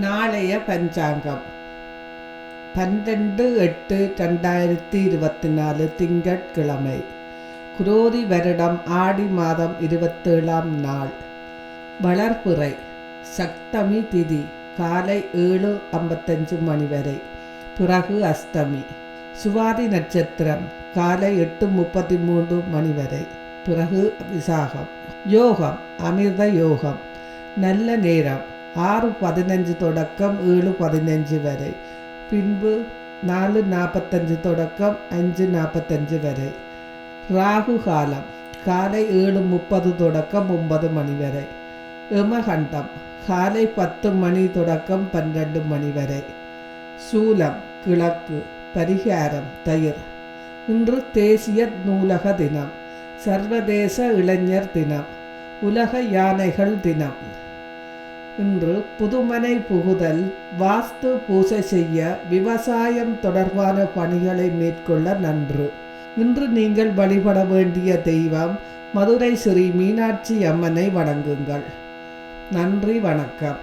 நாளைய பஞ்சாங்கம். பன்னெண்டு எட்டு ரெண்டாயிரத்தி இருபத்தி நாலு திங்கட்கிழமை குரோதி வருடம் ஆடி மாதம் இருபத்தேழாம் நாள். வளர்ப்புறை சப்தமி திதி காலை ஏழு ஐம்பத்தஞ்சு மணி வரை. பிறகு அஸ்தமி சுவாதி நட்சத்திரம் காலை எட்டு முப்பத்தி மூன்று மணி வரை. பிறகு விசாகம் யோகம் அமிர்த யோகம். நல்ல நேரம். ஆறு பதினஞ்சு தொடக்கம் ஏழு பதினஞ்சு வரை பின்பு நாலு நாற்பத்தஞ்சு தொடக்கம் அஞ்சு நாற்பத்தஞ்சு வரை ராகு காலம் காலை ஏழு முப்பது தொடக்கம் ஒன்பது மணி வரை யமகண்டம் காலை பத்து மணி தொடக்கம் பன்னெண்டு மணி வரை சூலம் கிழக்கு பரிகாரம் தயிர் இன்று தேசிய நூலக தினம் சர்வதேச இளைஞர் தினம் உலக யானைகள் தினம் இன்று புதுமனை புகுதல் வாஸ்து பூசை செய்ய விவசாயம் தொடர்பான பணிகளை மேற்கொள்ள நன்று. இன்று நீங்கள் வழிபட வேண்டிய தெய்வம் மதுரை ஸ்ரீ மீனாட்சி அம்மனை வணங்குங்கள். நன்றி வணக்கம்.